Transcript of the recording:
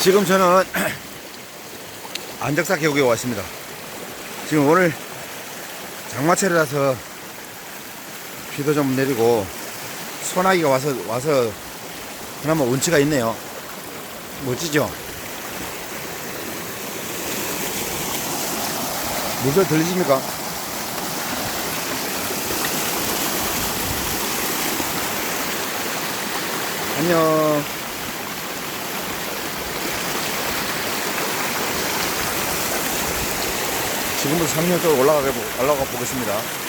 지금 저는 안적사 계곡에 왔습니다. 지금 오늘 장마철이라서 비도 좀 내리고 소나기가 와서 와서 그나마 운치가 있네요. 멋지죠? 물소리 들리십니까? 안녕. 지금부터 3년 쪽으로 올라가, 올라가 보겠습니다.